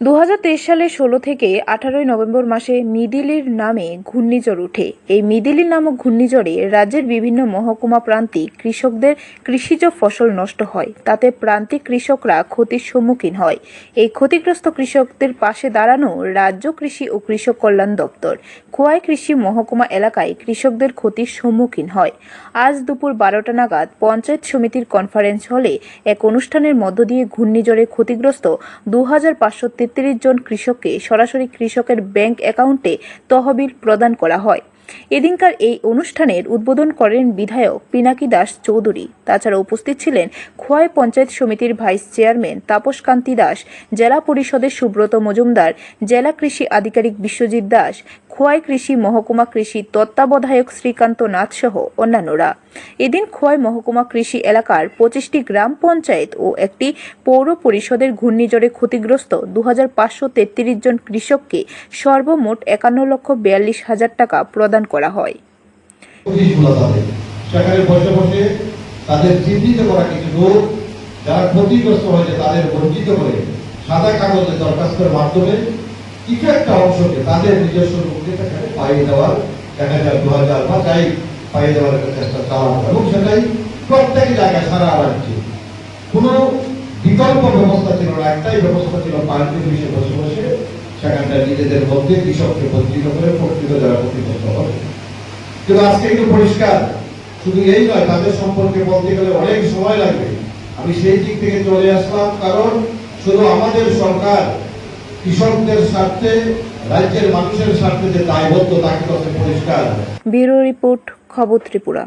দু হাজার তেইশ সালে ষোলো থেকে আঠারোই নভেম্বর মাসে মিদিলির নামে ঘূর্ণিঝড় ওঠে। এই মিদিলি নামক ঘূর্ণিঝড়ে রাজ্যের বিভিন্ন মহকুমা প্রান্তিক কৃষকদের কৃষিজ ফসল নষ্ট হয়। তাতে প্রান্তিক কৃষকরা ক্ষতির সম্মুখীন হয়। এই ক্ষতিগ্রস্ত কৃষকদের পাশে দাঁড়ানো রাজ্য কৃষি ও কৃষক কল্যাণ দপ্তর, খোয়াই কৃষি মহকুমা এলাকায় কৃষকদের ক্ষতির সম্মুখীন হয়। আজ দুপুর বারোটা নাগাদ পঞ্চায়েত সমিতির কনফারেন্স হলে এক অনুষ্ঠানের মধ্য দিয়ে ঘূর্ণিঝড়ে ক্ষতিগ্রস্ত দু হাজার পাঁচশো তেত্রিশ জন কৃষককে সরাসরি কৃষকের ব্যাংক অ্যাকাউন্টে তহবিল প্রদান করা হয়। এদিনকার এই অনুষ্ঠানের উদ্বোধন করেন বিধায়ক পিনাকি দাস চৌধুরী। তাছাড়া উপস্থিত ছিলেন খোয়াই পঞ্চায়েত সমিতির ভাইস চেয়ারম্যান তাপস কান্তি দাস, জেলা পরিষদের সুব্রত মজুমদার, জেলা কৃষি আধিকারিক বিশ্বজিৎ দাস খোয়াই কৃষি, মহকুমা কৃষি, তত্ত্বাবধায়ক শ্রীকান্ত নাথ সহ অন্যান্যরা। এদিন খোয়াই মহকুমা কৃষি এলাকার পঁচিশটি গ্রাম পঞ্চায়েত ও একটি পৌর পরিষদের ঘূর্ণিঝড়ে ক্ষতিগ্রস্ত দু জন কৃষককে সর্বমোট একান্ন লক্ষ বিয়াল্লিশ হাজার টাকা প্রদান করা হয়। বসে বসে তাদের চিহ্নিত করা কিছু লোক যারা ক্ষতিগ্রস্ত হয়েছে তাদের বঞ্চিত করে সাদা কাগজে দরখাস্তের মাধ্যমে কিছু একটা অংশকে তাদের নিজস্ব লোককে সেখানে পাইয়ে দেওয়ার এক হাজার দু হাজার বা যাই পাইয়ে দেওয়ার একটা চেষ্টা চালানো এবং সেটাই প্রত্যেক জায়গায় সারা রাজ্যে। কোনো বিকল্প ব্যবস্থা ছিল না, একটাই ব্যবস্থা ছিল পার্টি অফিসে বসে বসে সেখানটা নিজেদের মধ্যে কৃষককে বঞ্চিত করে, প্রকৃত যারা ক্ষতিগ্রস্ত হবে। কিন্তু আজকে একটু পরিষ্কার, শুধু এই নয়, তাদের সম্পর্কে বলতে গেলে অনেক সময় লাগবে। আমি সেই দিক থেকে চলে আসলাম, কারণ শুধু আমাদের সরকার কৃষকদের স্বার্থে রাজ্যের মানুষের স্বার্থে যে দায়বদ্ধ তাকে তো পরিষ্কার। ব্যুরো রিপোর্ট খবর ত্রিপুরা।